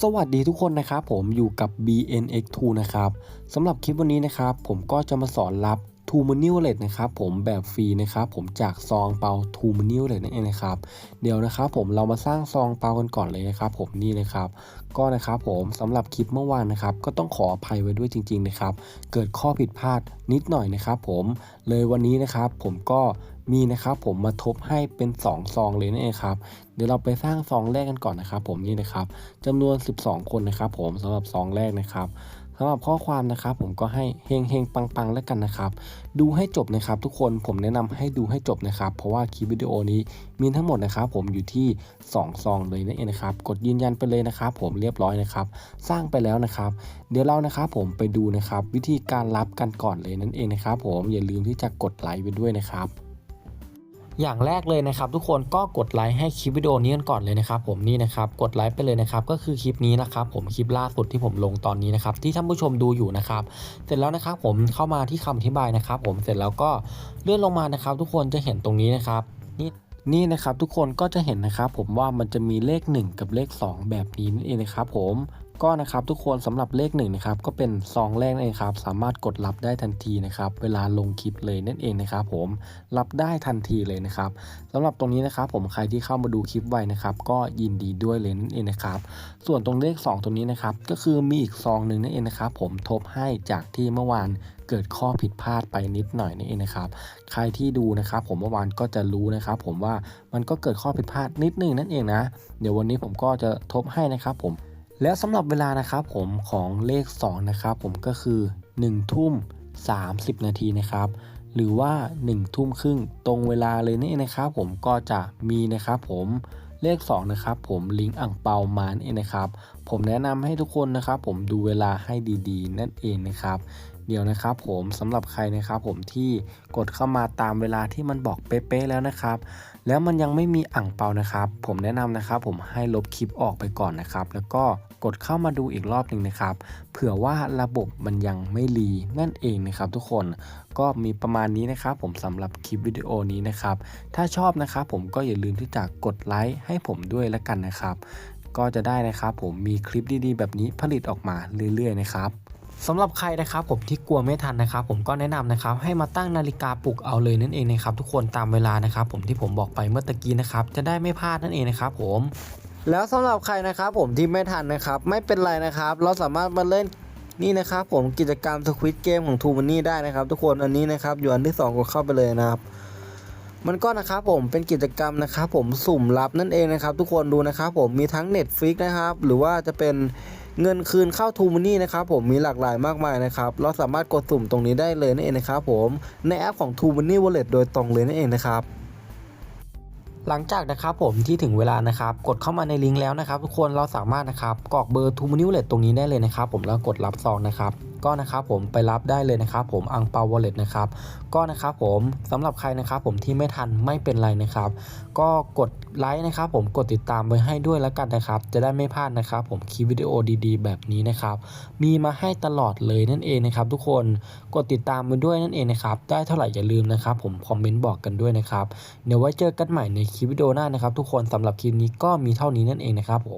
สวัสดีทุกคนนะครับผมอยู่กับ BNX2 นะครับสำหรับคลิปวันนี้นะครับผมก็จะมาสอนรับ t o m o n i Wallet นะครับผมแบบฟรีนะครับผมจากซองเปา t o m o n i Wallet นั่นเองนะครับเดี๋ยวนะครับผมเรามาสร้างซองเปากันก่อนเลยนะครับผมนี่เลยครับก็นะครับผมสำหรับคลิปเมื่อวานนะครับก็ต้องขออภัยไว้ด้วยจริง ๆนะครับ เกิดข้อผิดพลาดนิดหน่อยนะครับผมเลยวันนี้นะครับผมก็ มีนะครับผมมาทบให้เป็น 2 ซองเลยนั่เองครับ เดี๋ยวเราไปสร้างซองแรกกันก่อนนะครับ ผมนี่นะครับจำนวน 12 คนนะครับ ผมสำหรับซองแรกนะครับสำหรับข้อความนะครับผมก็ให้เฮงเฮงปังปังแล้วกันนะครับ ดูให้จบนะครับ ทุกคนผมแนะนำให้ดูให้จบนะครับ เพราะว่าคลิปวิดีโอนี้มีทั้งหมดนะครับ ผมอยู่ที่2ซองเลยนั่นเองนะครับกดยืนยันไปเลยนะครับ ผมเรียบร้อยนะครับ สร้างไปแล้วนะครับ เดี๋ยวเรานะครับผมไปดูนะครับ วิธีการรับกันก่อนเลยนั่นเองนะครับ ผมอย่าลืมที่จะกดไลค์ไปด้วยนะครับ อย่างแรกเลยนะครับ ทุกคนก็กดไลค์ให้คลิปวิดีโอนี้กันก่อนเลยนะครับผมนี่นะครับกดไลค์ไปเลยนะครับก็คือคลิปนี้นะครับผมคลิปล่าสุดที่ผมลงตอนนี้นะครับที่ท่านผู้ชมดูอยู่นะครับเสร็จแล้วนะครับผมเข้ามาที่คำอธิบายนะครับ ผมเสร็จแล้วก็เลื่อนลงมานะครับ ทุกคนจะเห็นตรงนี้นะครับนี่นี่นะครับทุกคนก็จะเห็นนะครับผมว่ามันจะมีเลข 1 กับเลข 2 แบบนี้นั่นเองนะครับผม ก็นะครับทุกคนสำหรับเลข1นะครับก็เป็นซองแรกนั่นเองครับสามารถกดรับได้ทันทีนะครับเวลาลงคลิปเลยนั่นเองนะครับผมรับได้ทันทีเลยนะครับสำหรับตรงนี้นะครับผมใครที่เข้ามาดูคลิปไวนะครับก็ยินดีด้วยเลยนั่นเองนะครับส่วนตรงเลข 2 ตรงนี้นะครับก็คือมีอีกซองหนึ่งนั่นเองนะครับผมทบให้จากที่เมื่อวานเกิดข้อผิดพลาดไปนิดหน่อยนั่นเองนะครับ ใครที่ดูนะครับ ผมเมื่อวานก็จะรู้นะครับ ผมว่ามันก็เกิดข้อผิดพลาดนิดนึงนั่นเองนะ เดี๋ยววันนี้ผมก็จะทบให้นะครับผม แล้วสำหรับเวลานะครับผมของเลข 2 นะครับผมก็คือ 1 ทุ่ม 30 นาทีนะครับ หรือว่า 1 ทุ่มครึ่งตรงเวลาเลยนี่นะครับ ผมก็จะมีนะครับผมเลข 2 นะครับผมลิงก์อ่างเปามานั่นเองนะครับ ผมแนะนำให้ทุกคนนะครับ ผมดูเวลาให้ดีๆ นั่นเองนะครับ เดี๋ยวนะครับผมสำหรับใครนะครับผมที่กดเข้ามาตามเวลาที่มันบอกเป๊ะๆแล้วนะครับ แล้วมันยังไม่มีอ่างเปานะครับ ผมแนะนำนะครับ ผมให้ลบคลิปออกไปก่อนนะครับ แล้วก็ กดเข้ามาดูอีกรอบหนึ่งนะครับ เผื่อว่าระบบมันยังไม่รีนั่นเองนะครับ ทุกคนก็มีประมาณนี้นะครับ ผมสำหรับคลิปวิดีโอนี้นะครับ ถ้าชอบนะครับผมก็อย่าลืมที่จะกดไลค์ให้ผมด้วยละกันนะครับ ก็จะได้นะครับผมมีคลิปดีๆ แบบนี้ผลิตออกมาเรื่อย ๆ นะครับสำหรับใครนะครับผมที่กลัวไม่ทันนะครับผมก็แนะนำนะครับให้มาตั้งนาฬิกาปลุกเอาเลยนั่นเองนะครับทุกคนตามเวลานะครับผมที่ผมบอกไปเมื่อตะกี้นะครับจะได้ไม่พลาดนั่นเองนะครับผม แล้วสำหรับใครนะครับผมที่ไม่ทันนะครับ ไม่เป็นไรนะครับ เราสามารถมาเล่นนี่นะครับผมกิจกรรมสควิตเกมของทูมันนี่ได้นะครับ ทุกคนอันนี้นะครับอยู่อันที่ 2ก็เข้าไปเลยนะครับ มันก็นะครับผมเป็นกิจกรรมนะครับ ผมสุ่มรับนั่นเองนะครับ ทุกคนดูนะครับ ผมมีทั้ง Netflix นะครับ หรือว่าจะเป็นเงินคืนเข้าทูมันนี่นะครับผมมีหลากหลายมากมายนะครับ เราสามารถกดสุ่มตรงนี้ได้เลยนั่นเองนะครับ ผมในแอปของทูมันนี่วอลเล็ตโดยตรงเลยนั่นเองนะครับ หลังจากนะครับผมที่ถึงเวลานะครับกดเข้ามาในลิงก์แล้วนะครับทุกคนเราสามารถนะครับกรอกเบอร์ทูมินิวเลตตรงนี้ได้เลยนะครับผมแล้วกดรับซองนะครับ ก็นะครับผมไปรับได้เลยนะครับผมอังเปาวอลเล็ตนะครับก็นะครับผมสำหรับใครนะครับผมที่ไม่ทันไม่เป็นไรนะครับ ก็กดไลค์นะครับผมกดติดตามไว้ให้ด้วยแล้วกันนะครับ จะได้ไม่พลาดนะครับผมคลิปวิดีโอดีๆ แบบนี้นะครับ มีมาให้ตลอดเลยนั่นเองนะครับ ทุกคนกดติดตามมาด้วยนั่นเองนะครับ ได้เท่าไหร่อย่าลืมนะครับ ผมคอมเมนต์บอกกันด้วยนะครับเดี๋ยวไว้เจอกันใหม่ในคลิปวิดีโอหน้านะครับ ทุกคนสำหรับคลิปนี้ก็มีเท่านี้นั่นเองนะครับผม